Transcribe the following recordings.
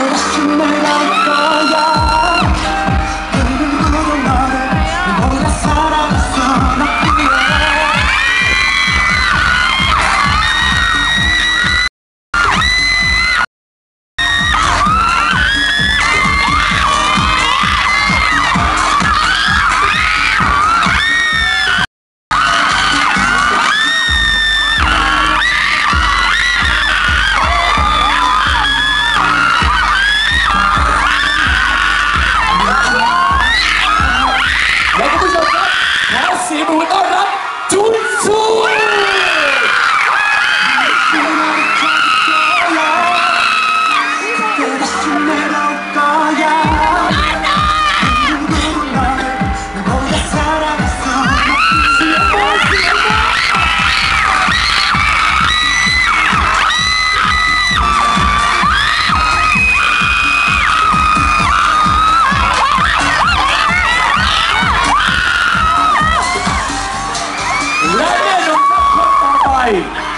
first to my life.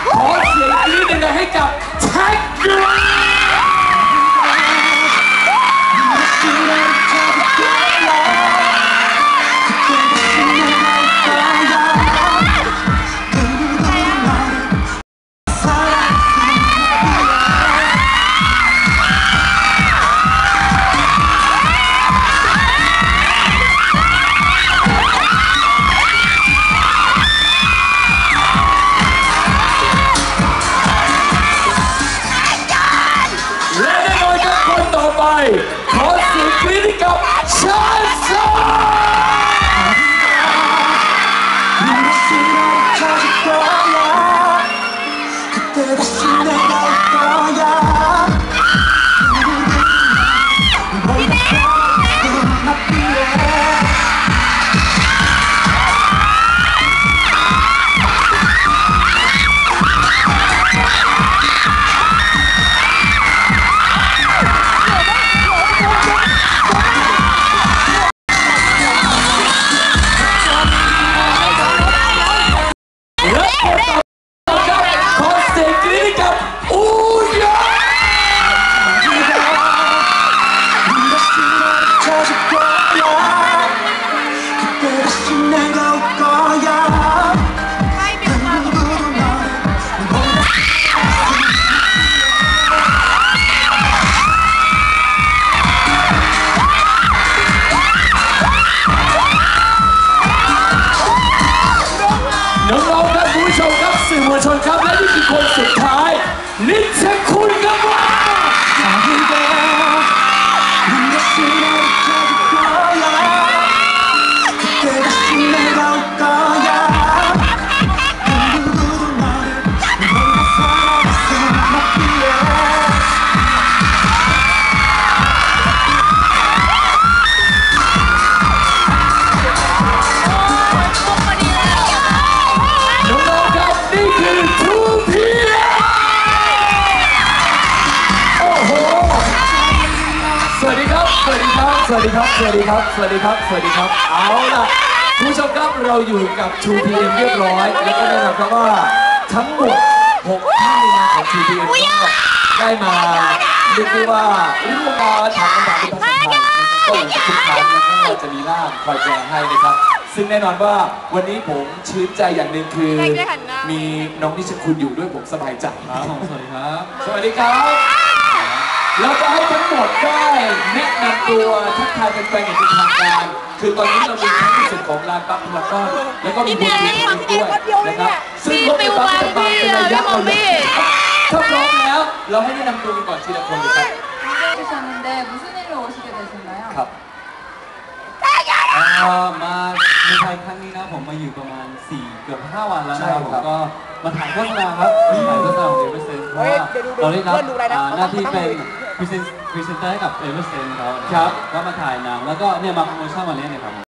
ขอเสียงกรี๊ดยังไงให้กับแท็กเกอร์ 그때 다시 วัสดีครับสวัสดีครับ สวัสดีครับ สวัสดีครับ เอาล่ะคุณผู้ชมครับเราอยู่กับ 2PM เรียบร้อย แล้วก็แน่นอนครับว่าทั้งหมด6ท่านในนามของ 2PM ก็ได้มาเรียกได้ว่าร่วมมาถามคำถามเป็นภาษาไทยก็เหมือนกับทุกครั้งนะครับเราจะมีล่ามคอยแปลให้นะครับ ซึ่งแน่นอนว่าวันนี้ผมชื่นใจอย่างหนึ่งคือ มีน้องนิชคุณอยู่ด้วยผมสบายใจครับผมสวัสดีครับ สวัสดีครับ เราจะให้ทั้งหมดได้แนะนำตัวทักทายเป็นแฟนๆอย่างเป็นทางการ คือตอนนี้เรามีทั้งในส่วนของลานปั๊บพลากอนแล้วก็มีบนทีมด้วยนะครับ ซึ่งรถไฟฟ้าจะบังเป็นระยะเอาเลยถ้าพร้อมแล้ว เราให้แนะนำตัวกันก่อนทีละคนเลยครับ 오셨는데 무슨 일로 오시게 되셨나요? ครับ เอ่อมาเมืองไทยครั้งนี้นะผมมาอยู่ประมาณ 4 เกือบ 5 วันแล้วนะครับ ใช่ ผ ครั ม บ ก็มาถ่ายโฆษณาครับมาถ่ายโฆษณาของเอเวอร์เซนเพราะว่าเราได้รับอ่าหน้าที่เป็น พรีเซนเตอร์ให้กับเอเวอร์เซนเขานะครับ ก็มาถ่ายหนังแล้วก็เนี่ยมาโปรโมชั่นวันนี้เนี่ยครับ